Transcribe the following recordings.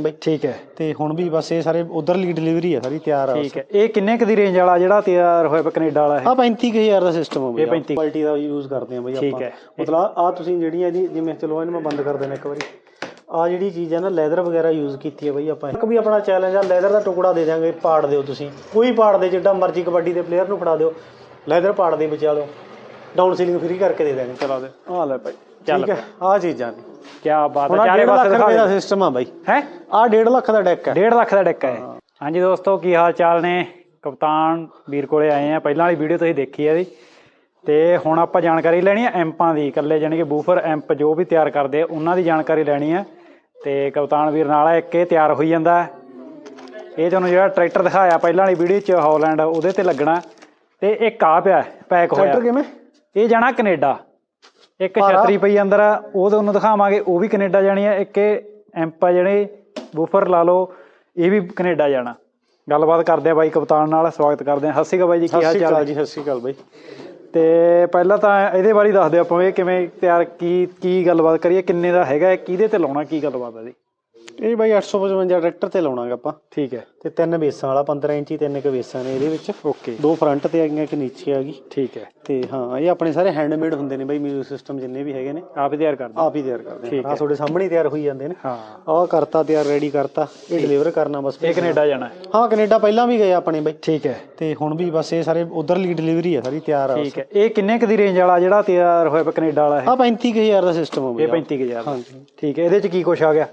ਬਾਈ। ਠੀਕ ਹੈ। ਤੇ ਹੁਣ ਵੀ ਬਸ ਇਹ ਸਾਰੇ ਉਧਰਲੀ ਡਿਲੀਵਰੀ ਆ ਸਾਰੀ ਤਿਆਰ ਆ ਠੀਕ ਹੈ। ਇਹ ਕਿੰਨੇ ਕੁ ਦੀ ਰੇਂਜ ਵਾਲਾ ਜਿਹੜਾ ਤਿਆਰ ਹੋਇਆ ਪਿਆ ਕੈਨੇਡਾ ਵਾਲਾ ਆ 35000 ਦਾ ਸਿਸਟਮ ਆ ਬਈ। ਇਹ 35 ਕੁਆਲਿਟੀ ਦਾ ਯੂਜ਼ ਕਰਦੇ ਆ ਬਈ ਠੀਕ ਆਪਾਂ ਹੈ। ਮਤਲਬ ਆ ਤੁਸੀਂ ਜਿਹੜੀਆਂ ਇਹਦੀ ਜਿਵੇਂ ਚਲੋ ਇਹਨੂੰ ਮੈਂ ਬੰਦ ਕਰ ਦੇਣਾ ਇੱਕ ਵਾਰੀ। ਆ ਜਿਹੜੀ ਚੀਜ਼ ਹੈ ਨਾ ਲੈਦਰ ਵਗੈਰਾ ਯੂਜ਼ ਕੀਤੀ ਹੈ ਬਈ ਆਪਾਂ। ਇੱਕ ਵੀ ਆਪਣਾ ਚੈਲੰਜ ਆ ਲੈਦਰ ਦਾ ਟੁਕੜਾ ਦੇ ਦਿਆਂਗੇ ਪਾੜ ਦਿਓ ਤੁਸੀਂ। ਕੋਈ ਪਾੜ ਦੇ ਜਿੱਡਾ ਮਰਜ਼ੀ ਕਬੱਡੀ ਦੇ ਪਲੇਅਰ ਨੂੰ ਫੜਾ ਦਿਓ। ਲੈਦਰ ਪਾੜ ਦੇ ਬਚਾ ਲਓ ਡਾਊਨ ਸੀਲਿੰਗ ਫ੍ਰੀ ਕਰਕੇ ਦੇ ਦਾਂਗੇ ਚਲਾ ਦੇ। ਆ ਲੈ ਭਾਈ ਚੱਲ ਠੀਕ ਹੈ ਆ ਚੀਜ਼ਾਂ ਨੇ। ਕੀ ਬਾਤ ਹੈ ਚਾਰੇ ਪਾਸੇ ਦਿਖਾ ਦਾ। ਸਿਸਟਮ ਆ ਬਾਈ। ਹੈ? ਆ 1.5 ਲੱਖ ਦਾ ਡੈਕ ਹੈ। 1.5 ਲੱਖ ਦਾ ਡੱਕਾ ਹੈ। ਹਾਂਜੀ ਦੋਸਤੋ ਕੀ ਹਾਲ ਚਾਲ ਨੇ? ਕਪਤਾਨ ਵੀਰ ਕੋਲੇ ਆਏ ਆ। ਪਹਿਲਾਂ ਵਾਲੀ ਵੀਡੀਓ ਤੁਸੀਂ ਦੇਖੀ ਹੈ ਜੀ। ਤੇ ਹੁਣ ਆਪਾਂ ਜਾਣਕਾਰੀ ਲੈਣੀ ਹੈ ਐਂਪਾਂ ਦੀ। ਇਕੱਲੇ ਜਾਣੀ ਕਿ ਬੂਫਰ ਐਂਪ ਜੋ ਵੀ ਤਿਆਰ ਕਰਦੇ ਆ, ਉਹਨਾਂ ਦੀ ਜਾਣਕਾਰੀ ਲੈਣੀ ਹੈ ਤੇ ਕਪਤਾਨ ਵੀਰ ਨਾਲ ਇੱਕ ਇਹ ਤਿਆਰ ਹੋਈ ਜਾਂਦਾ। ਇਹ ਤੁਹਾਨੂੰ ਜਿਹੜਾ ਟਰੈਕਟਰ ਦਿਖਾਇਆ ਪਹਿਲਾਂ ਵਾਲੀ ਵੀਡੀਓ 'ਚ ਹਾਲੈਂਡ ਉਹਦੇ ਤੇ ਲੱਗਣਾ। ਤੇ ਇੱਕ ਆ ਪਿਆ ਪੈਕ ਹੋਇਆ। ਟਰੈਕਟਰ ਕਿਵੇਂ? ਇਹ ਜਾਣਾ ਕੈਨੇਡਾ। ਇੱਕ ਛਤਰੀ ਪਈ ਅੰਦਰ ਆ, ਉਹ ਤੁਹਾਨੂੰ ਦਿਖਾਵਾਂਗੇ ਉਹ ਵੀ ਕੈਨੇਡਾ ਜਾਣੀ ਹੈ। ਇੱਕ ਇਹ ਐਂਪ ਆ ਜਿਹੜੇ ਬੂਫਰ ਲਾ ਲਓ ਇਹ ਵੀ ਕੈਨੇਡਾ ਜਾਣਾ। ਗੱਲਬਾਤ ਕਰਦੇ ਆ ਬਾਈ ਕਪਤਾਨ ਨਾਲ ਸਵਾਗਤ ਕਰਦੇ ਆ। ਸਤਿ ਸ਼੍ਰੀ ਅਕਾਲ ਬਾਈ ਜੀ ਕੀ ਹਾਲ ਚਾਲ ਜੀ ਸਤਿ ਸ਼੍ਰੀ ਅਕਾਲ ਬਾਈ। ਤੇ ਪਹਿਲਾਂ ਤਾਂ ਇਹਦੇ ਬਾਰੇ ਦੱਸ ਦਿਓ ਆਪਾਂ ਵੀ ਇਹ ਕਿਵੇਂ ਤਿਆਰ ਕੀ ਕੀ ਗੱਲਬਾਤ ਕਰੀਏ ਕਿੰਨੇ ਦਾ ਹੈਗਾ ਕਿਹਦੇ ਤੇ ਲਾਉਣਾ ਕੀ ਗੱਲਬਾਤ ਹੈ ਜੀ ਇਹ ਬਾਈ 855 ਟਰੈਕਟਰ ਤੇ ਲਾਉਣਾਗਾ ਆਪਾਂ। ਠੀਕ ਹੈ। ਤੇ ਤਿੰਨ ਬੇਸਾਂ ਵਾਲਾ 15 ਇੰਚੀ ਤਿੰਨ ਕੁ ਬੇਸਾਂ ਨੇ ਇਹਦੇ ਵਿੱਚ। ਓਕੇ। ਦੋ ਫਰੰਟ ਤੇ ਆ ਗਈਆਂ ਇੱਕ ਨੀਚੇ ਆ ਗਈ। ਠੀਕ ਹੈ। ਤੇ ਹਾਂ ਇਹ ਆਪਣੇ ਸਾਰੇ ਹੈਂਡਮੇਡ ਹੁੰਦੇ ਨੇ ਬਾਈ ਮਿਊਜ਼ਿਕ ਸਿਸਟਮ ਜਿੰਨੇ ਵੀ ਹੈਗੇ ਨੇ। ਆਪ ਹੀ ਤਿਆਰ ਕਰਦੇ ਆਪ ਹੀ ਤਿਆਰ ਕਰਦੇ ਆ ਤੁਹਾਡੇ ਸਾਹਮਣੇ ਹੀ ਤਿਆਰ ਹੋਈ ਜਾਂਦੇ ਨੇ। ਹਾਂ। ਆਹ ਕਰਤਾ ਤਿਆਰ ਰੈਡੀ ਕਰਤਾ। ਇਹ ਡਿਲੀਵਰ ਕਰਨਾ ਬਸ। ਇਹ ਕੈਨੇਡਾ ਜਾਣਾ ਹੈ। ਹਾਂ ਕੈਨੇਡਾ ਪਹਿਲਾਂ ਵੀ ਗਏ ਆਪਣੇ ਬਾਈ। ਠੀਕ ਹੈ। ਤੇ ਹੁਣ ਵੀ ਬਸ ਇਹ ਸਾਰੇ ਉਧਰਲੀ ਡਿਲੀਵਰੀ ਆ ਸਾਰੀ ਤਿਆਰ ਆ ਠੀਕ ਹੈ। ਇਹ ਕਿੰਨੇ ਕੁ ਦੀ ਰੇਂਜ ਵਾਲਾ ਜਿਹੜਾ ਤਿਆਰ ਹੋਇਆ ਕੈਨੇਡਾ ਵਾਲਾ ਇਹ? ਆ 35000 ਦਾ ਸਿਸਟਮ ਆ ਇਹ ਬਾਈ 35000 ਹਾਂਜੀ। ਠੀਕ ਹੈ। ਇਹਦੇ ਚ ਕੀ ਕੁਛ ਆ ਗਿਆ?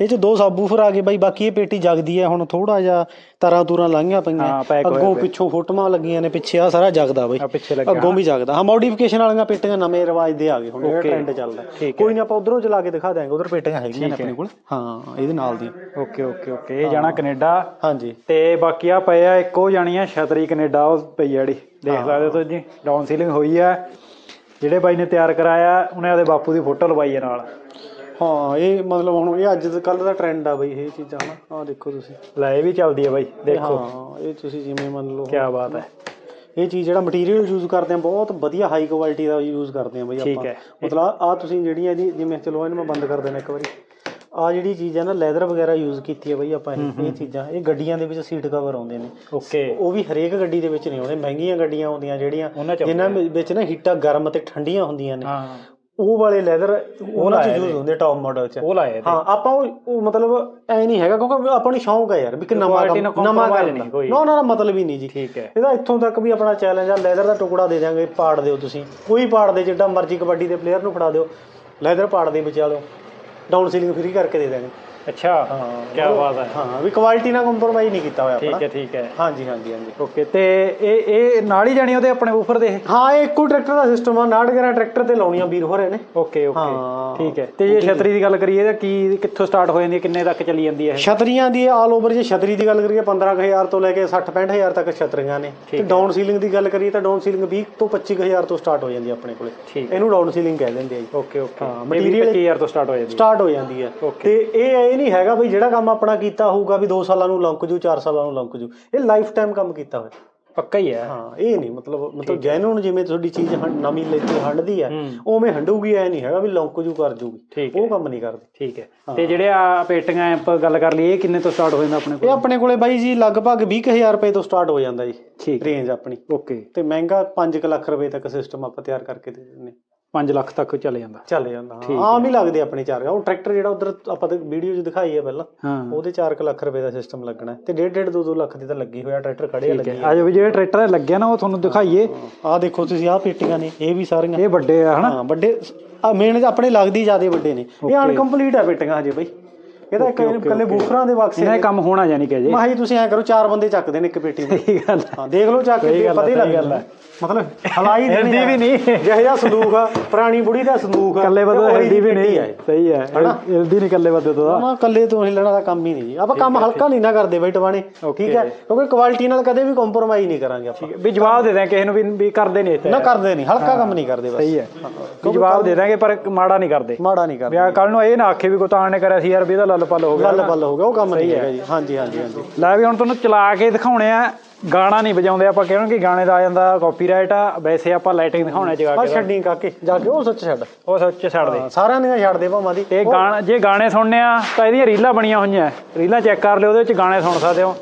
ਇਹ ਚ ਦੋ ਸਾਬੂਫਰ ਆ ਗਏ ਬਾਈ ਬਾਕੀ ਇਹ ਪੇਟੀ ਜਗਦੀ ਹੈ ਹੁਣ ਥੋੜਾ ਜਿਹਾ ਤਾਰਾਂ ਤੂਰਾਂ ਲਾਂਘੀਆਂ ਹਾਂ, ਪਈਆਂ pack ਹੋਇਆ ਅੱਗੋਂ ਪਿਆ। ਪਿੱਛੋਂ ਫੋਟੋਆਂ ਲੱਗੀਆਂ ਨੇ ਪਿੱਛੇ ਆ ਸਾਰਾ ਜਗਦਾ ਬਾਈ। ਆ ਪਿੱਛੇ ਲੱਗਿਆ। ਅੱਗੋਂ ਵੀ ਜਗਦਾ। ਹਾਂ ਮੋਡੀਫਿਕੇਸ਼ਨ ਵਾਲੀਆਂ ਪੇਟੀਆਂ ਨਵੇਂ ਰਿਵਾਜ ਦੇ ਆ ਗਏ ਹੁਣ ਜਿਹੜਾ Okay. ਟ੍ਰੈਂਡ ਚੱਲਦਾ। ਠੀਕ ਕੋਈ ਨਹੀਂ ਆਪਾਂ ਉਧਰੋਂ ਚਲਾ ਕੇ ਦਿਖਾ ਦਾਂਗੇ ਉਧਰ ਪੇਟੀਆਂ ਹੈਗੀਆਂ ਨੇ ਠੀਕ ਹੈ। ਆਪਣੇ ਕੋਲ। ਹਾਂ ਇਹਦੇ ਨਾਲ ਦੀ ਓਕੇ ਓਕੇ ਓਕੇ ਇਹ ਜਾਣਾ ਕੈਨੇਡਾ। ਹਾਂਜੀ। ਤੇ ਬਾਕੀ ਆ ਪਏ ਆ ਇੱਕੋ ਜਾਣੀ ਆ ਛਤਰੀ ਕੈਨੇਡਾ ਉਹ ਪਈ ਆ ਜਿਹੜੀ। ਦੇਖ ਸਕਦੇ ਹੋ ਤੁਸੀਂ ਡਾਊਨ ਸੀਲਿੰਗ ਹੋਈ ਆ। ਜਿਹੜੇ ਬਾਈ ਨੇ ਤਿਆਰ ਕਰਾਇਆ ਉਹਨੇ ਆਦੇ ਬਾਪੂ ਦੀ ਫੋਟੋ ਲਵਾਈ ਆ ਨਾਲ। ਹਾਂ ਇਹ ਮਤਲਬ ਹੁਣ ਇਹ ਅੱਜ ਕੱਲ ਦਾ ਟ੍ਰੈਂਡ ਆ ਬਾਈ ਇਹ ਚੀਜ਼ਾਂ ਹਨਾ ਆਹ ਦੇਖੋ ਤੁਸੀਂ। ਲੈ ਇਹ ਵੀ ਚੱਲਦੀ ਆ ਬਾਈ ਦੇਖੋ। ਹਾਂ ਇਹ ਤੁਸੀਂ ਜਿਵੇਂ ਮੰਨ ਲਓ ਕੀ ਬਾਤ ਹੈ। ਇਹ ਚੀਜ਼ ਜਿਹੜਾ ਮਟੀਰੀਅਲ ਯੂਜ਼ ਕਰਦੇ ਆ ਬਹੁਤ ਵਧੀਆ ਹਾਈ ਕੁਆਲਿਟੀ ਦਾ ਯੂਜ਼ ਕਰਦੇ ਆ ਬਈ ਠੀਕ ਆਪਾਂ। ਮਤਲਬ ਆ ਤੁਸੀਂ ਜਿਹੜੀਆਂ ਇਹਦੀ ਜਿਵੇਂ ਚਲੋ ਇਹਨੂੰ ਮੈਂ ਬੰਦ ਕਰ ਦੇਣਾ ਇੱਕ ਵਾਰੀ। ਆ ਜਿਹੜੀ ਚੀਜ਼ ਹੈ ਨਾ ਲੈਦਰ ਵਗੈਰਾ ਯੂਜ਼ ਕੀਤੀ ਹੈ ਬਈ ਆਪਾਂ ਇਹ ਚੀਜ਼ਾਂ। ਇਹ ਗੱਡੀਆਂ ਦੇ ਵਿੱਚ ਸੀਟ ਕਵਰ ਆਉਂਦੇ ਨੇ। ਓਕੇ। ਉਹ ਵੀ ਹਰੇਕ ਗੱਡੀ ਦੇ ਵਿੱਚ ਨਹੀਂ ਆਉਂਦੇ ਮਹਿੰਗੀਆਂ ਗੱਡੀਆਂ ਆਉਂਦੀਆਂ ਜਿਹੜੀਆਂ ਜਿਨ੍ਹਾਂ ਵਿੱਚ ਨਾ ਹੀਟਾਂ ਗਰਮ ਤੇ ਠੰਡੀਆਂ ਹੁੰਦੀਆਂ ਨੇ। ਉਹ ਵਾਲੇ ਲੈਦਰ ਉਹਨਾਂ ਚ ਯੂਜ਼ ਹੁੰਦੇ ਟੌਪ ਮਾਡਲ ਚ। ਉਹ ਲਾਏ ਹਾਂ ਆਪਾਂ ਉਹ ਮਤਲਬ ਐ ਨਹੀਂ ਹੈਗਾ ਕਿਉਂਕਿ ਆਪਾਂ ਨੂੰ ਸ਼ੌਂਕ ਹੈ ਯਾਰ ਵੀ ਕਿ ਨਵਾਂ ਨਵਾਂ ਨਹੀਂ ਕੋਈ। ਨਾ ਨਾ ਮਤਲਬ ਹੀ ਨਹੀਂ ਜੀ। ਠੀਕ ਹੈ। ਇਹਦਾ ਇੱਥੋਂ ਤੱਕ ਵੀ ਆਪਣਾ ਚੈਲੰਜ ਆ ਲੈਦਰ ਦਾ ਟੁਕੜਾ ਦੇ ਦਿਆਂਗੇ ਪਾੜ ਦਿਓ ਤੁਸੀਂ। ਕੋਈ ਪਾੜ ਦੇ ਜਿੱਡਾ ਮਰਜ਼ੀ ਕਬੱਡੀ ਦੇ ਪਲੇਅਰ ਨੂੰ ਫੜਾ ਦਿਓ ਲੈਦਰ ਪਾੜ ਦੇ ਬਚਾ ਲਓ ਡਾਊਨ ਸੀਲਿੰਗ ਫ੍ਰੀ ਕਰਕੇ ਦੇ ਦਾਂਗੇ ਅੱਛਾ ਹਾਂ ਕੀ ਬਾਤ ਹੈ। ਹਾਂ ਵੀ ਕੁਆਲਿਟੀ ਨਾਲ ਕੰਪਰੋਮਾਈਜ਼ ਨਹੀਂ ਕੀਤਾ ਹੋਇਆ ਠੀਕ ਆਪਣਾ ਹੈ ਠੀਕ ਹੈ। ਹਾਂਜੀ ਹਾਂਜੀ ਹਾਂਜੀ। ਓਕੇ ਤੇ ਇਹ ਇਹ ਨਾਲ ਹੀ ਜਾਣੀ ਉਹਦੇ ਆਪਣੇ ਉਫਰ ਦੇ? ਹਾਂ ਇਹ ਇੱਕੋ ਟਰੈਕਟਰ ਦਾ ਸਿਸਟਮ ਆ 911 ਟਰੈਕਟਰ ਤੇ ਲਾਉਣੀਆਂ ਵੀਰ ਹੋਰੇ ਨੇ। ਓਕੇ ਓਕੇ ਹਾਂ। ਠੀਕ ਹੈ। ਤੇ ਜੇ ਛਤਰੀ ਦੀ ਗੱਲ ਕਰੀਏ ਤਾਂ ਕੀ ਕਿੱਥੋਂ ਸਟਾਰਟ ਹੋ ਜਾਂਦੀ ਹੈ ਕਿੰਨੇ ਤੱਕ ਚੱਲੀ ਜਾਂਦੀ ਹੈ ਇਹ? ਛਤਰੀਆਂ ਦੀ ਆਲ ਓਵਰ ਜੇ ਛਤਰੀ ਦੀ ਗੱਲ ਕਰੀਏ 15000 ਤੋਂ ਲੈ ਕੇ 60 65000 ਤੱਕ ਛਤਰੀਆਂ ਨੇ। ਤੇ ਡਾਊਨ ਸੀਲਿੰਗ ਦੀ ਗੱਲ ਕਰੀਏ ਤਾਂ ਡਾਊਨ ਸੀਲਿੰਗ 20 ਤੋਂ 25000 ਤੋਂ ਸਟਾਰਟ ਹੋ ਜਾਂਦੀ ਹੈ ਆਪਣੇ ਕੋਲੇ। ਠੀਕ ਇਹਨੂੰ ਡਾਊਨ ਸੀਲਿੰਗ ਕਹਿ ਦਿੰਦੇ ਆ ਜੀ। ਓਕੇ ਓਕੇ ਹਾਂ, ਮਟੀਰੀਅਲ 25000 ਤੋਂ ਸਟਾਰਟ ਹੋ ਜਾਂਦੀ ਹੈ। ਸਟਾਰਟ ਹੋ ਜਾਂਦੀ ਹੈ। Okay. ਤੇ ਇਹ ਇਹ ਨਹੀਂ ਹੈਗਾ ਬਈ ਜਿਹੜਾ ਕੰਮ ਆਪਣਾ ਕੀਤਾ ਹੋਊਗਾ ਵੀ 2 ਸਾਲਾਂ ਨੂੰ ਲੰਕ ਜੂ 4 ਸਾਲਾਂ ਨੂੰ ਲੰਕ ਜੂ। ਇਹ ਲਾਈਫ ਟਾਈਮ ਕੰਮ ਕੀਤਾ ਹੋਇਆ। ਪੱਕਾ ਹੀ ਹੈ। ਹਾਂ ਇਹ ਨਹੀਂ ਮਤਲਬ ਮਤਲਬ ਜੈਨੂਨ ਜਿਵੇਂ ਤੁਹਾਡੀ ਚੀਜ਼ ਨਵੀਂ ਲੈ ਕੇ ਹੰਡਦੀ ਹੈ। ਉਵੇਂ ਹੰਡੂਗੀ ਐ ਨਹੀਂ ਹੈਗਾ ਵੀ ਲੰਕ ਜੂ ਕਰ ਜੂਗੀ। ਉਹ ਕੰਮ ਨਹੀਂ ਕਰਦੀ। ਠੀਕ ਹੈ। ਤੇ ਜਿਹੜੇ ਆ ਪੇਟੀਆਂ ਆਪਾਂ ਗੱਲ ਕਰ ਲਈ ਇਹ ਕਿੰਨੇ ਤੋਂ ਸਟਾਰਟ ਹੋ ਜਾਂਦਾ ਆਪਣੇ ਇਹ ਕੋਲ ਆਪਣੇ ਕੋਲੇ ਬਾਈ ਜੀ ਲਗਭਗ 20000 ਰੁਪਏ ਤੋਂ ਸਟਾਰਟ ਹੋ ਜਾਂਦਾ ਜੀ। ਠੀਕ ਰੇਂਜ ਆਪਣੀ। ਓਕੇ। ਤੇ ਮਹਿੰਗਾ 5 ਲੱਖ ਰੁਪਏ ਤੱਕ ਸਿਸਟਮ ਆਪਾਂ ਤਿਆਰ ਕਰਕੇ ਦੇ ਦਿੰਦੇ 5 ਲੱਖ ਤੱਕ ਚੱਲ ਜਾਂਦਾ। ਚੱਲ ਜਾਂਦਾ ਹਾਂ। ਆਮ ਹੀ। ਲੱਗਦੇ ਆਪਣੇ ਚਾਰ ਉਹ ਟਰੈਕਟਰ ਜਿਹੜਾ ਉਧਰ ਆਪਾਂ ਤੇ ਵੀਡੀਓ 'ਚ ਦਿਖਾਈ ਹੈ ਪਹਿਲਾਂ। ਉਹਦੇ 4 ਲੱਖ ਰੁਪਏ ਦਾ ਸਿਸਟਮ ਲੱਗਣਾ। ਤੇ 1.5 2 2 ਲੱਖ ਦੀ ਤਾਂ ਲੱਗੀ ਹੋਇਆ ਟਰੈਕਟਰ ਖੜੇ ਆ ਠੀਕ ਲੱਗੀ ਆ ਜੋ ਜਿਹੜੇ ਟਰੈਕਟਰ ਲੱਗਿਆ ਨਾ ਉਹ ਤੁਹਾਨੂੰ ਦਿਖਾਈਏ। ਆਹ ਦੇਖੋ ਤੁਸੀਂ ਆਹ ਪੇਟੀਆਂ ਨੇ ਇਹ ਵੀ ਸਾਰੀਆਂ। ਇਹ ਵੱਡੇ ਆ ਹਨਾ? ਹਾਂ ਵੱਡੇ। ਆ ਮੇਨ ਆਪਣੇ ਲੱਗਦੀ ਜਿਆਦੇ ਵੱਡੇ ਨੇ। ਇਹ ਅਨਕੰਪਲੀਟ ਆ ਪੇਟੀਆਂ ਹਜੇ ਬਈ। ਇਹਦਾ ਇੱਕ ਇਕੱਲੇ ਬੂਫਰਾਂ ਦੇ ਬਕਸੇ ਇਹਨਾਂ ਦਾ ਕੰਮ ਹੋਣਾ ਜਾਨੀ ਕਿ ਜੇ। ਮਾਹੀ ਤੁਸੀਂ ਐ ਕਰੋ ਚਾਰ ਬੰਦੇ ਚੱਕਦੇ ਨੇ ਇੱਕ ਪੇਟੀ ਨੂੰ ਸਹੀ ਗੱਲ ਹੈ। ਦੇਖ ਲਓ ਚੱਕ ਕੇ ਪਤਾ ਹੀ ਲੱਗ ਜਾਂਦਾ। ਮਤਲਬ ਹਲਾਈ ਹਿਲਦੀ ਵੀ ਨਹੀਂ। ਜਿਹੋ ਜਿਹਾ ਸੰਦੂਕ ਆ ਪੁਰਾਣੀ ਬੁੜੀ ਦਾ ਸੰਦੂਕ ਆ ਕੱਲੇ ਤੇ ਬੰਦੇ ਹਿਲਦੀ ਵੀ ਨਹੀਂ। ਇਹ। ਸਹੀ ਹੈ ਹਿਲਦੀ ਨਹੀਂ ਕੱਲੇ ਬੰਦੇ ਤੋਂ ਨਾ ਕੱਲੇ ਤੋਂ ਹਿੱਲਣਾ ਦਾ ਕੰਮ ਹੀ ਨਹੀਂ ਜੀ। ਆਪਾਂ ਕੰਮ ਹਲਕਾ ਨਹੀਂ ਨਾ ਕਰਦੇ ਬਈ ਟਵਾਣੇ। ਠੀਕ ਹੈ ਕਿਉਂਕਿ ਕੁਆਲਿਟੀ ਨਾਲ ਕਦੇ ਵੀ ਕੰਪਰੋਮਾਈਜ਼ ਨਹੀਂ ਕਰਾਂਗੇ ਆਪਾਂ। ਵੀ ਜਵਾਬ ਦੇ ਦਾਂ ਕਿਸੇ ਨੂੰ ਵੀ ਵੀ ਕਰਦੇ ਨਹੀਂ ਇੱਥੇ। ਨਾ ਕਰਦੇ ਨਹੀਂ ਹਲਕਾ ਕੰਮ ਨਹੀਂ ਕਰਦੇ ਬਸ। ਸਹੀ ਹੈ। ਵੀ ਜਵਾਬ ਦੇ ਦਾਂਗੇ ਪਰ ਮਾੜਾ ਨਹੀਂ ਕਰਦੇ। ਮਾੜਾ ਨਹੀਂ ਕਰਦੇ। ਵਿਆਹ ਕੱਲ ਨੂੰ ਇਹ ਨਾ ਆਖੇ ਵੀ ਗੁਤਾਨ ਨੇ ਕਰਿਆ ਸੀ ਯਾਰ ਵੀ ਇਹਦਾ ਲੱਲ ਪੱਲ ਹੋ ਗਿਆ ਗੱਲ ਬੱਲ ਹੋ ਗਿਆ ਉਹ ਕੰਮ ਨਹੀਂ ਹੈਗਾ ਜੀ। ਹਾਂਜੀ ਹਾਂਜੀ ਹਾਂਜੀ। ਲੈ ਵੀ ਹੁਣ ਤੁਹਾਨੂੰ ਚਲਾ ਕੇ ਦਿਖਾਉਣੇ ਆ ਗਾਣਾ ਨਹੀਂ ਵਜਾਉਂਦੇ ਆਪਾਂ ਕਹਿੰਦੇ ਕਿ ਗਾਣੇ ਦਾ ਆ ਜਾਂਦਾ ਕਾਪੀਰਾਈਟ ਆ ਵੈਸੇ ਆਪਾਂ ਲਾਈਟਿੰਗ ਦਿਖਾਉਣੇ ਜਗਾ ਆ ਕੇ ਛੱਡੀ ਕਾਕੇ ਜਾ ਕੇ ਉਹ ਸੱਚ ਛੱਡ। ਉਹ ਸੱਚ ਛੱਡ ਦੇ। ਸਾਰਿਆਂ ਦੀਆਂ ਛੱਡ ਦੇ ਭਾਵਾਂ ਦੀ। ਤੇ ਗਾਣਾ ਜੇ ਗਾਣੇ ਸੁਣਨੇ ਆ ਤਾਂ ਇਹਦੀਆਂ ਰੀਲਾਂ ਬਣੀਆਂ ਹੋਈਆਂ। ਰੀਲਾਂ ਚੈੱਕ ਕਰ ਲਿਓ ਉਹਦੇ ਵਿੱਚ ਗਾਣੇ ਸੁਣ ਸਕਦੇ ਹੋ।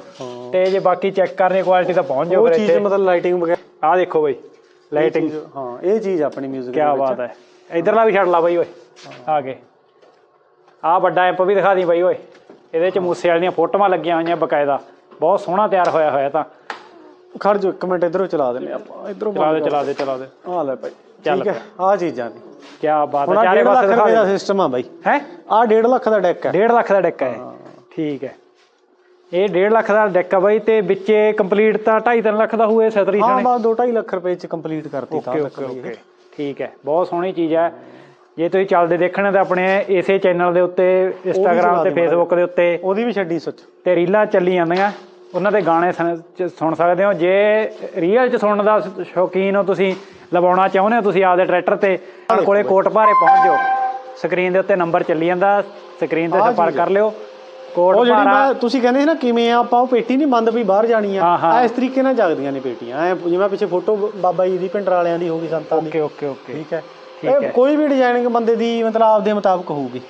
ਤੇ ਜੇ ਬਾਕੀ ਚੈੱਕ ਕਰਨੀ ਕੁਆਲਿਟੀ ਤਾਂ ਪਹੁੰਚ ਜਾਓ ਉਹ ਚੀਜ਼ ਮਤਲਬ ਲਾਈਟਿੰਗ ਵਗੈਰਾ ਆਹ ਦੇਖੋ ਬਈ ਲਾਈਟਿੰਗ ਹਾਂ ਇਹ ਚੀਜ਼ ਆਪਣੀ 뮤직 ਕੀ ਬਾਤ ਹੈ। ਇਧਰਲਾ ਵੀ ਛੱਡ ਲਾ ਬਈ ਓਏ। ਆ ਕੇ ਆਹ ਵੱਡਾ ਐਂਪ ਵੀ ਦਿਖਾ ਦੀ ਬਈ ਓਏ। ਇਹਦੇ ਚ ਮੂਸੇ ਵਾਲੀਆਂ ਫੋਟੋਆਂ ਲੱਗੀਆਂ ਹੋਈਆਂ ਬਕਾਇਦਾ। ਬਹੁਤ ਸੋਹਣਾ ਤਿਆਰ ਹੋਇਆ ਹੋਇਆ ਤਾਂ। ਖੜ ਜੋ ਇੱਕ ਮਿੰਟ ਇਧਰੋਂ ਚਲਾ ਦਿੰਦੇ ਆਪਾਂ। ਇਧਰੋਂ ਚਲਾ ਦੇ ਚਲਾ ਦੇ ਚਲਾ ਦੇ। ਆ ਲੈ ਭਾਈ ਚੱਲ ਠੀਕ ਹੈ ਆ ਚੀਜ਼ਾਂ ਨੇ। ਕੀ ਬਾਤ ਹੈ। ਚਾਰੇ ਪਾਸੇ ਦਿਖਾ ਦਾ ਸਿਸਟਮ ਆ ਬਾਈ। ਹੈ? ਆ 1.5 ਲੱਖ ਦਾ ਡੈਕ ਹੈ। 1.5 ਲੱਖ ਦਾ ਡੈਕ ਹੈ ਠੀਕ ਹੈ। ਇਹ 1.5 ਲੱਖ ਦਾ ਡੈਕ ਆ ਬਾਈ ਤੇ ਵਿੱਚੇ ਕੰਪਲੀਟ ਤਾਂ 2.5 ਲੱਖ ਦਾ ਹੋਏ ਸਤਰੀ ਹਾਂ ਸਣੇ। ਬਸ 2.5 ਲੱਖ ਰੁਪਏ ਚ ਕੰਪਲੀਟ ਕਰਤੀ ਤਾਂ ਓਕੇ ਓਕੇ। ਓਕੇ ਠੀਕ ਹੈ। ਬਹੁਤ ਸੋਹਣੀ ਚੀਜ਼ ਹੈ। ਜੇ ਤੁਸੀਂ ਚੱਲਦੇ ਦੇਖਣੇ ਤਾਂ ਆਪਣੇ ਇਸੇ ਚੈਨਲ ਦੇ ਉੱਤੇ ਇੰਸਟਾਗ੍ਰਾਮ ਤੇ ਫੇਸਬੁੱਕ ਦੇ ਉੱਤੇ। ਉਹਦੀ ਵੀ ਛੱਡੀ ਸੁੱਚ। ਤੇ ਰੀਲਾਂ ਚੱਲੀ ਜਾਂਦੀਆਂ। ਉਹਨਾਂ ਦੇ ਗਾਣੇ ਸੁਣ ਸਕਦੇ ਹੋ। ਜੇ ਰੀਅਲ ਚ ਸੁਣਨ ਦਾ ਸ਼ੌਕੀਨ ਹੋ ਤੁਸੀਂ ਲਵਾਉਣਾ ਚਾਹੁੰਦੇ ਹੋ ਤੁਸੀਂ ਆਪਦੇ ਟਰੈਕਟਰ ਤੇ ਕੋਲੇ ਕੋਟ ਭਾਰੇ ਪਹੁੰਚ ਜਾਓ। ਸਕਰੀਨ ਦੇ ਉੱਤੇ ਨੰਬਰ ਚੱਲੀ ਜਾਂਦਾ। ਸਕਰੀਨ ਤੇ ਸੰਪਰਕ ਕਰ ਲਿਓ। ਉਹ ਕੋਟ ਜਿਹੜੀ ਭਾਰਾ ਮੈਂ ਤੁਸੀਂ ਕਹਿੰਦੇ ਸੀ ਨਾ ਕਿਵੇਂ ਆ ਆਪਾਂ ਉਹ ਪੇਟੀ ਨਹੀਂ ਬੰਦ ਵੀ ਬਾਹਰ ਜਾਣੀ ਆ ਹਾਂ, ਹਾਂ। ਆ ਇਸ ਤਰੀਕੇ ਨਾਲ ਜਗਦੀਆਂ ਨੇ ਪੇਟੀਆਂ। ਐ ਜਿਵੇਂ ਪਿੱਛੇ ਫੋਟੋ ਬਾਬਾ ਜੀ ਦੀ ਪਿੰਡਰ ਵਾਲਿਆਂ ਦੀ ਹੋਗੀ ਸੰਤਾਂ ਦੀ। Okay okay okay. ਠੀਕ ਹੈ। ਠੀਕ ਇਹ ਹੈ। ਕੋਈ ਵੀ ਡਿਜ਼ਾਈਨਿੰਗ ਬੰਦੇ ਦੀ ਮਤਲਬ ਆਪਦੇ ਮੁਤਾਬਕ ਹੋਊਗੀ।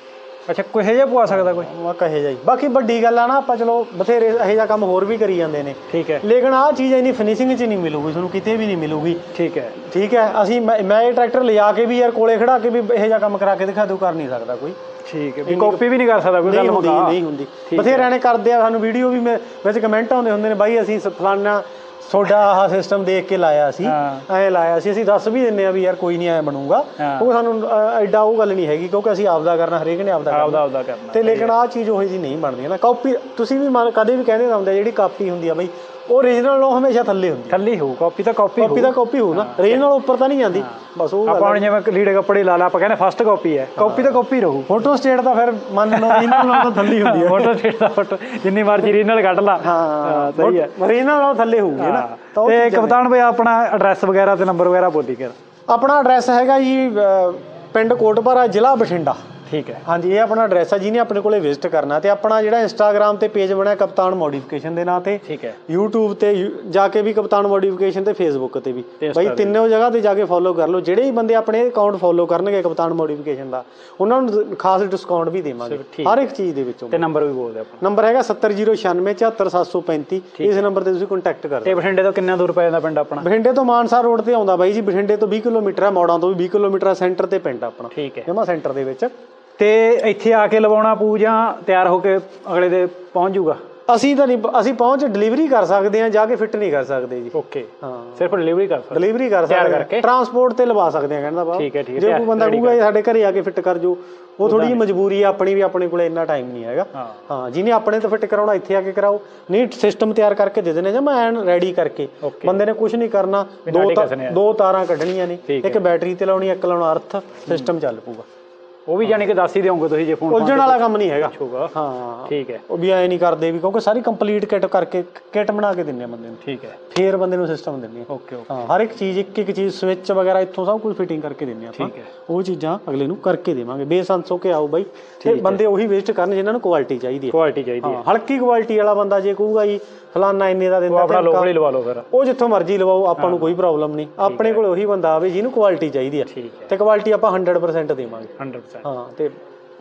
ਅੱਛਾ ਕੋਈ ਜਿਹਾ ਪਵਾ ਸਕਦਾ ਕੋਈ? ਮੈਂ ਕਹੇ ਜਾਈ ਬਾਕੀ ਵੱਡੀ ਗੱਲ ਆ ਨਾ ਆਪਾਂ ਚਲੋ ਬਥੇਰੇ ਇਹੋ ਜਿਹਾ ਕੰਮ ਹੋਰ ਵੀ ਕਰੀ ਜਾਂਦੇ ਨੇ। ਠੀਕ ਹੈ। ਲੇਕਿਨ ਆਹ ਚੀਜ਼ ਇੰਨੀ ਫਿਨਿਸ਼ਿੰਗ 'ਚ ਨਹੀਂ ਮਿਲੂਗੀ ਤੁਹਾਨੂੰ ਕਿਤੇ ਵੀ ਨਹੀਂ ਮਿਲੂਗੀ। ਠੀਕ ਹੈ। ਠੀਕ ਹੈ ਅਸੀਂ ਮੈਂ ਮੈਂ ਇਹ ਟਰੈਕਟਰ ਲਿਜਾ ਕੇ ਵੀ ਯਾਰ ਕੋਲੇ ਖੜਾ ਕੇ ਵੀ ਇਹੋ ਜਿਹਾ ਕੰਮ ਕਰਾ ਕੇ ਦਿਖਾ ਦਿਓ ਕਰ ਨਹੀਂ ਸਕਦਾ ਕੋਈ। ਠੀਕ ਹੈ ਵੀ ਕਾਪੀ ਵੀ ਨਹੀਂ ਕਰ ਸਕਦਾ ਕੋਈ ਨਹੀਂ ਗੱਲ ਹੁੰਦੀ ਮੁਕਾ ਨਹੀਂ ਹੁੰਦੀ। ਬਥੇਰਿਆਂ ਨੇ ਕਰਦੇ ਆ ਸਾਨੂੰ ਵੀਡੀਓ ਵੀ ਮੈਂ- ਵਿੱਚ ਕਮੈਂਟ ਆਉਂਦੇ ਹੁੰਦੇ ਨੇ ਬਾਈ ਅਸੀਂ ਸ- ਫਲਾਨਾ ਤੁਹਾਡਾ ਆਹ ਸਿਸਟਮ ਦੇਖ ਕੇ ਲਾਇਆ ਸੀ। ਹਾਂ। ਐ ਲਾਇਆ ਸੀ। ਅਸੀਂ ਦੱਸ ਵੀ ਦਿੰਨੇ ਆ ਵੀ ਯਾਰ ਕੋਈ ਨਹੀਂ ਐ ਬਣੂਗਾ। ਹਾਂ। ਉਹ ਸਾਨੂੰ ਅ, ਐਡਾ ਉਹ ਗੱਲ ਨਹੀਂ ਹੈਗੀ ਕਿਉਂਕਿ ਅਸੀਂ ਆਪਦਾ ਕਰਨਾ ਹਰੇਕ ਨੇ ਆਪਦਾ ਕਰਨਾ। ਆਪਦਾ ਆਪਦਾ ਕਰਨਾ। ਤੇ ਲੇਕਿਨ ਆਹ ਚੀਜ਼ ਉਹੀ ਜੀ ਨਹੀਂ ਬਣਦੀ ਨਾ। ਕਾਪੀ ਤੁਸੀਂ ਵੀ ਮੰਨ- ਕਦੇ ਵੀ ਕਹਿੰਦੇ ਹੁੰਦੇ ਜਿਹੜੀ ਕਾਪੀ ਹੁੰਦੀ ਆ ਬਈ ਉਹ origignal ਨਾਲੋਂ ਹਮੇਸ਼ਾ ਥੱਲੇ ਹੁੰਦੀ। ਥੱਲੀ ਹੋ ਕਾਪੀ ਤਾਂ ਕਾਪੀ ਹੋ ਕਾਪੀ ਤਾਂ ਕਾਪੀ ਹੋਊ ਨਾ। origignal ਉੱਪਰ ਤਾਂ ਨਹੀਂ ਜਾਂਦੀ। ਬਸ ਉਹ ਆਪਾਂ ਹੁਣ ਜਿਵੇਂ ਲੀੜੇ ਕੱਪੜੇ ਲਾ ਲਾ ਆਪਾਂ ਕਹਿੰਦੇ ਫਸਟ ਕਾਪੀ ਹੈ। ਕਾਪੀ ਤਾਂ ਕਾਪੀ ਰਹੂ। ਫੋਟੋ ਸਟੇਟ ਤਾਂ ਫਿਰ ਮੰਨ ਲਓ origignal ਨਾਲੋਂ ਤਾਂ ਥੱਲੇ ਹੁੰਦੀ ਆ ਫੋਟੋ ਸਟੇਟ ਦਾ ਫੋਟੋ ਜਿੰਨੀ ਮਰਜ਼ੀ ਰੀਨਲ ਕੱਢ ਲਾ। ਹਾਂ ਸਹੀ ਹੈ। origignal ਨਾਲੋਂ ਥੱਲੇ ਹੋਊਗੀ ਨਾ। ਤਾਂ। ਕਪਤਾਨ ਬਈ ਆਪਣਾ ਐਡਰੈਸ ਵਗੈਰਾ ਤੇ ਨੰਬਰ ਵਗੈਰਾ ਬੋਲੀ ਕਰ ਆਪਣਾ ਐਡਰੈਸ ਹੈਗਾ ਜੀ ਪਿੰਡ ਕੋਟਪਾਰਾ ਜ਼ਿਲ੍ਹਾ ਬਠਿੰਡਾ। ਠੀਕ ਹੈ। ਹਾਂਜੀ ਇਹ ਆਪਣਾ ਐਡਰੈਸ ਹੈ ਜਿਹਨੇ ਆਪਣੇ ਕੋਲੇ ਵਿਜ਼ਿਟ ਕਰਨਾ ਤੇ ਆਪਣਾ ਜਿਹੜਾ ਇੰਸਟਾਗ੍ਰam ਤੇ ਪੇਜ ਬਣਿਆ ਕਪਤਾਨ ਮੋਡੀਫਿਕੇਸ਼ਨ ਦੇ ਨਾਂ ਤੇ। ਠੀਕ ਹੈ। YouTube ਤੇ ਯੂ- ਜਾ ਕੇ ਵੀ ਕਪਤਾਨ ਮੋਡੀਫਿਕੇਸ਼ਨ ਤੇ Facebook ਤੇ ਵੀ। ਤੇ ਬਈ ਤਿੰਨੋਂ ਜਗ੍ਹਾ ਤੇ ਜਾ ਕੇ ਫੋਲੋ ਕਰ ਲਓ। ਜਿਹੜੇ ਹੀ ਬੰਦੇ ਆਪਣੇ ਅਕਾਊਂਟ ਫੋਲੋ ਕਰਨਗੇ ਕਪਤਾਨ ਮੋਡੀਫਿਕੇਸ਼ਨ ਦਾ ਉਹਨਾਂ ਨੂੰ ਖਾਸ ਡਿਸਕਾਊਂਟ ਵੀ ਦੇਵਾਂਗੇ। ਠੀਕ। ਹਰ ਇੱਕ ਚੀਜ਼ ਦੇ ਵਿੱਚੋਂ। ਤੇ ਨੰਬਰ ਵੀ ਬੋਲ ਦੇ ਆਪਣਾ ਨੰਬਰ ਹੈਗਾ 7009674735 ਇਸ ਨੰਬਰ ਤੇ ਤੁਸੀਂ ਕੰਟੈਕਟ ਕਰ ਤੇ ਬਠਿੰਡੇ ਤੋਂ ਕਿੰਨਾ ਦੂਰ ਪੈ ਜਾਂਦਾ ਪਿੰਡ ਆਪਣਾ? ਬਠਿੰਡੇ ਤੋਂ ਮਾਨਸਾ ਰੋਡ ਤੇ ਆਉਂਦਾ ਬਾਈ ਜੀ। ਬਠਿੰਡੇ ਤੋਂ 20 ਕਿਲੋਮੀਟਰ ਹੈ ਮੌੜਾਂ ਤੋਂ ਵੀ 20 ਕਿਲੋਮੀਟਰ ਹੈ ਸੈਂਟਰ ਤੇ ਪਿੰਡ ਆਪਣਾ। ਠੀਕ ਹੈ। ਜਮਾ ਸੈਂਟਰ ਦੇ ਵਿੱਚ। ਤੇ ਇੱਥੇ ਆ ਕੇ ਲਵਾਉਣਾ ਪਊ ਜਾਂ ਤਿਆਰ ਹੋ ਕੇ ਅਗਲੇ ਦੇ ਪਹੁੰਚ ਜਾਊਗਾ? ਅਸੀਂ ਤਾਂ ਨਹੀਂ ਅਸੀਂ ਪਹੁੰਚ ਡਿਲੀਵਰੀ ਕਰ ਸਕਦੇ ਹਾਂ ਜਾ ਕੇ ਫਿੱਟ ਨਹੀਂ ਕਰ ਸਕਦੇ ਜੀ। ਓਕੇ ਹਾਂ। ਸਿਰਫ ਡਿਲੀਵਰੀ ਕਰ ਸਕਦੇ। ਡਿਲੀਵਰੀ ਕਰ ਤਿਆਰ ਸਕਦੇ ਕਰਕੇ? ਟਰਾਂਸਪੋਰਟ ਤੇ ਲਵਾ ਸਕਦੇ ਹਾਂ ਕਹਿੰਦਾ ਬਾਬ ਠੀਕ ਹੈ, ਠੀਕ ਹੈ, ਜੇ ਕੋਈ ਤਿਆਰ- ਬੰਦਾ ready ਕਹੂਗਾ ਇਹ ਸਾਡੇ ਘਰੇ ਆ ਕੇ ਫਿੱਟ ਕਰ ਜੋ ਉਹ ਥੋੜੀ ਜਿਹੀ ਮਜਬੂਰੀ ਆ ਆਪਣੀ ਵੀ ਆਪਣੇ ਕੋਲੇ ਇੰਨਾ ਟਾਈਮ ਨਹੀਂ ਹੈਗਾ। ਹਾਂ। ਹਾਂ ਜਿਹਨੇ ਆਪਣੇ ਤੋਂ ਫਿੱਟ ਕਰਾਉਣਾ ਇੱਥੇ ਆ ਕੇ ਕਰਾਓ। ਨਹੀਂ ਸਿਸਟਮ ਤਿਆਰ ਕਰਕੇ ਦੇ ਦੇਣੇ ਜਾਂ ਮੈਂ ਐਨ ਰੈਡੀ ਕਰਕੇ। Okay. ਬੰਦੇ ਨੇ ਕੁਝ ਨਹੀਂ ਕਰਨਾ ਦੋ ਤਾਂ- ਆ। ਦੋ ਤਾਰਾਂ ਕੱਢਣੀਆਂ ਨੇ ਠੀਕ ਇੱਕ ਬੈਟਰੀ ਤੇ ਲਾਉਣੀ ਇੱਕ ਲਾਉਣਾ ਅਰਥ ਸਿਸਟਮ ਚੱਲ ਪੂਗਾ ਉਹ ਵੀ ਜਾਨੀ ਕਿ ਦੱਸ ਹੀ ਦਿਓਗੇ ਤੁਸੀਂ ਜੇ ਫੋਨ ਉਲਝਣ ਵਾਲਾ ਕੰਮ ਨਹੀਂ ਹੈਗਾ। ਹਾਂ। ਠੀਕ ਹੈ। ਉਹ ਵੀ ਐ ਨਹੀਂ ਕਰਦੇ ਵੀ ਕਿਉਂਕਿ ਸਾਰੀ ਕੰਪਲੀਟ ਕਿਟ ਕਰਕੇ ਕਿਟ ਬਣਾ ਕੇ ਦਿੰਨੇ ਆ ਬੰਦੇ ਨੂੰ। ਠੀਕ ਹੈ। ਫੇਰ ਬੰਦੇ ਨੂੰ ਸਿਸਟਮ ਦਿੰਨੇ ਆ। ਓਕੇ ਓਕੇ ਹਾਂ ਹਰ ਇੱਕ ਚੀਜ਼ ਇੱਕ ਇੱਕ ਚੀਜ਼ ਸਵਿਚ ਵਗੈਰਾ ਇੱਥੋਂ ਸਭ ਕੁਝ ਫਿਟਿੰਗ ਕਰਕੇ ਦਿੰਨੇ ਆ ਆਪਾਂ। ਉਹ ਚੀਜ਼ਾਂ ਅਗਲੇ ਨੂੰ ਕਰਕੇ ਦੇਵਾਂਗੇ। ਬੇਸੰਸ ਹੋ ਕੇ ਆਓ ਬਾਈ। ਤੇ ਬੰਦੇ ਉਹੀ ਵੇਸਟ ਕਰਨ ਜਿਨ੍ਹਾਂ ਨੂੰ ਕੁਆਲਿਟੀ ਚਾਹੀਦੀ ਹੈ। ਕੁਆਲਿਟੀ ਚਾਹੀਦੀ ਹਾਂ। ਹਲਕੀ ਕੁਆਲਿਟੀ ਵਾਲਾ ਬੰਦਾ ਜੇ ਕਹੂਗਾ ਜੀ ਫਲਾਨਾ ਇੰਨੇ ਦਾ ਉਹ ਦਿੰਦਾ ਆਪਣਾ ਤੇ ਲੋਕਲ ਹੀ ਲਵਾ ਲਓ ਫਿਰ। ਉਹ ਜਿੱਥੋਂ ਮਰਜ਼ੀ ਲਵਾਓ ਆਪਾਂ ਨੂੰ ਕੋਈ ਪ੍ਰੋਬਲਮ ਨਹੀਂ। ਆਪਣੇ ਕੋਲ ਉਹੀ ਬੰਦਾ ਆਵੇ ਜਿਹਨੂੰ ਕੁਆਲਿਟੀ ਚਾਹੀਦੀ ਹੈ ਹੈ। ਤੇ ਕੁਆਲਿਟੀ ਆਪਾਂ 100% ਦੇਵਾਂਗੇ। 100% ਹਾਂ ਤੇ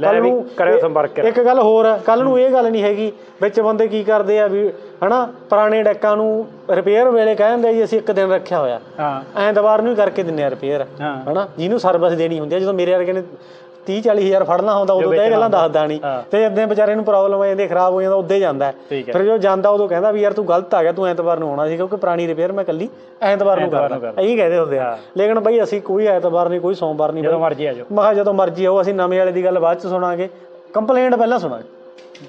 ਲੈ ਵੀ ਕਰਿਓ ਸੰਪਰਕ ਇੱਕ ਗੱਲ ਹੋਰ ਕੱਲ ਨੂੰ ਇਹ ਗੱਲ ਨਹੀਂ ਹੈਗੀ ਵਿੱਚ ਬੰਦੇ ਕੀ ਕਰਦੇ ਆ ਵੀ ਹਨਾ ਪੁਰਾਣੇ ਡੈਕਾਂ ਨੂੰ ਰਿਪੇਅਰ ਵੇਲੇ ਕਹਿ ਦਿੰਦੇ ਆ ਜੀ ਅਸੀਂ ਇੱਕ ਦਿਨ ਰੱਖਿਆ ਹੋਇਆ। ਹਾਂ। ਐਤਵਾਰ ਨੂੰ ਹੀ ਕਰਕੇ ਦਿੰਨੇ ਆ ਰਿਪੇਅਰ ਹਾਂ। ਹਨਾ ਜਿਹਨੂੰ ਸਰਵਿਸ ਦੇਣੀ ਹੁੰਦੀ ਆ ਜਦੋਂ ਮੇਰੇ ਵਰਗੇ ਨੇ 30 40 ਹਜ਼ਾਰ ਫੜਨਾ ਹੁੰਦਾ ਉਦੋਂ ਤਾਂ ਇਹ ਗੱਲਾਂ ਦੱਸਦਾ ਨਹੀਂ। ਤੇ ਜਦ ਵਿਚਾਰੇ ਨੂੰ ਪ੍ਰੋਬਲਮ ਆ ਜਾਂਦੀ ਖਰਾਬ ਹੋ ਜਾਂਦਾ ਉਦੋਂ ਹੀ। ਜਾਂਦਾ ਫਿਰ ਜੋ ਜਾਂਦਾ ਉਦੋਂ ਕਹਿੰਦਾ ਵੀ ਯਾਰ ਤੂੰ ਗਲਤ ਆ ਗਿਆ ਤੂੰ ਐਤਵਾਰ ਨੂੰ ਆਉਣਾ ਸੀ ਕਿਉਂਕਿ ਪੁਰਾਣੀ ਰਿਪੇਅਰ ਮੈਂ ਕੱਲੀ ਐਤਵਾਰ ਨੂੰ ਕਰਦਾ। ਇਹੀ ਕਹਿੰਦੇ ਹੁੰਦੇ ਆ। ਲੇਕਿਨ ਬਈ ਅਸੀਂ ਕੋਈ ਐਤਵਾਰ ਨਹੀਂ ਕੋਈ ਸੋਮਵਾਰ ਨਹੀਂ ਜਦੋਂ ਮਰਜ਼ੀ ਆ ਜਾਓ। ਮੈਂ ਕਿਹਾ ਜਦੋਂ ਮਰਜ਼ੀ ਆਓ ਅਸੀਂ ਨਵੇਂ ਵਾਲੇ ਦੀ ਗੱਲ ਬਾਅਦ ਚ ਸੁਣਾਂਗੇ। ਕੰਪਲੇਂਟ ਪਹਿਲਾਂ ਸੁਣਾਂਗੇ।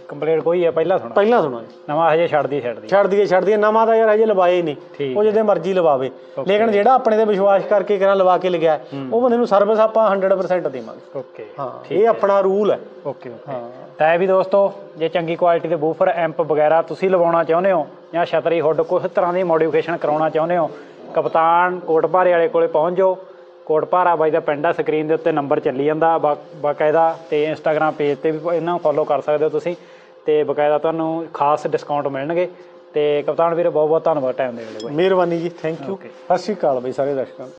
ਕੰਪਲੀਟ ਕੋਈ ਹੈ ਪਹਿਲਾਂ ਸੁਣਾ। ਪਹਿਲਾਂ ਸੁਣਾਂਗੇ ਨਵਾਂ ਹਜੇ ਛੱਡਦੀ ਛੱਡਦੀ। ਛੱਡ ਦਈਏ ਛੱਡ ਦਈਏ ਨਵਾਂ ਤਾਂ ਯਾਰ ਹਜੇ ਲਵਾਏ ਨਹੀਂ। ਠੀਕ ਉਹ ਜਿਹਦੇ ਮਰਜ਼ੀ ਲਵਾਵੇ। ਲੇਕਿਨ ਜਿਹੜਾ ਆਪਣੇ ਤੇ ਵਿਸ਼ਵਾਸ ਕਰਕੇ ਕਿਹਨਾਂ ਲਵਾ ਕੇ ਲਿਆ ਉਹ ਬੰਦੇ ਨੂੰ ਸਰਵਿਸ ਆਪਾਂ 100% ਦੇਵਾਂਗੇ। ਓਕੇ। ਹਾਂ ਇਹ ਆਪਣਾ ਰੂਲ ਹੈ। Okay okay. ਤਾਂ ਇਹ ਵੀ ਦੋਸਤੋ ਜੇ ਚੰਗੀ ਕੁਆਲਿਟੀ ਦੇ ਬੂਫਰ ਐਂਪ ਵਗੈਰਾ ਤੁਸੀਂ ਲਵਾਉਣਾ ਚਾਹੁੰਦੇ ਹੋ ਜਾਂ ਛਤਰੀ ਹੁੱਡ ਕੁਝ ਤਰ੍ਹਾਂ ਦੀ ਮੋਡੀਫਿਕੇਸ਼ਨ ਕਰਾਉਣਾ ਚਾਹੁੰਦੇ ਹੋ ਕਪਤਾਨ ਕੋਟਪਾਰੇ ਵਾਲੇ ਕੋਲੇ ਪਹੁੰਚ ਜਾਓ। ਕੋਟ ਭਾਰਾ ਬਾਈ ਦਾ ਪਿੰਡ ਆ ਸਕਰੀਨ ਦੇ ਉੱਤੇ ਨੰਬਰ ਚੱਲੀ ਜਾਂਦਾ ਬਾਕਾਇਦਾ ਤੇ ਇੰਸਟਾਗ੍ਰam ਪੇਜ ਤੇ ਵੀ ਇਹਨਾਂ ਨੂੰ ਫੋਲੋ ਕਰ ਸਕਦੇ ਹੋ ਤੁਸੀਂ ਤੇ ਬਕਾਇਦਾ ਤੁਹਾਨੂੰ ਖਾਸ ਡਿਸਕਾਊਂਟ ਮਿਲਣਗੇ ਤੇ ਕਪਤਾਨ ਵੀਰ ਬਹੁਤ ਬਹੁਤ ਧੰਨਵਾਦ ਟਾਈਮ ਦੇਣ ਲਈ ਬਾਈ। ਮਿਹਰਬਾਨੀ ਜੀ ਥੈਂਕ ਯੂ. ਸਤਿ ਸ਼੍ਰੀ ਅਕਾਲ ਬਈ ਸਾਰੇ ਦਰਸ਼ਕਾਂ ਨੂੰ।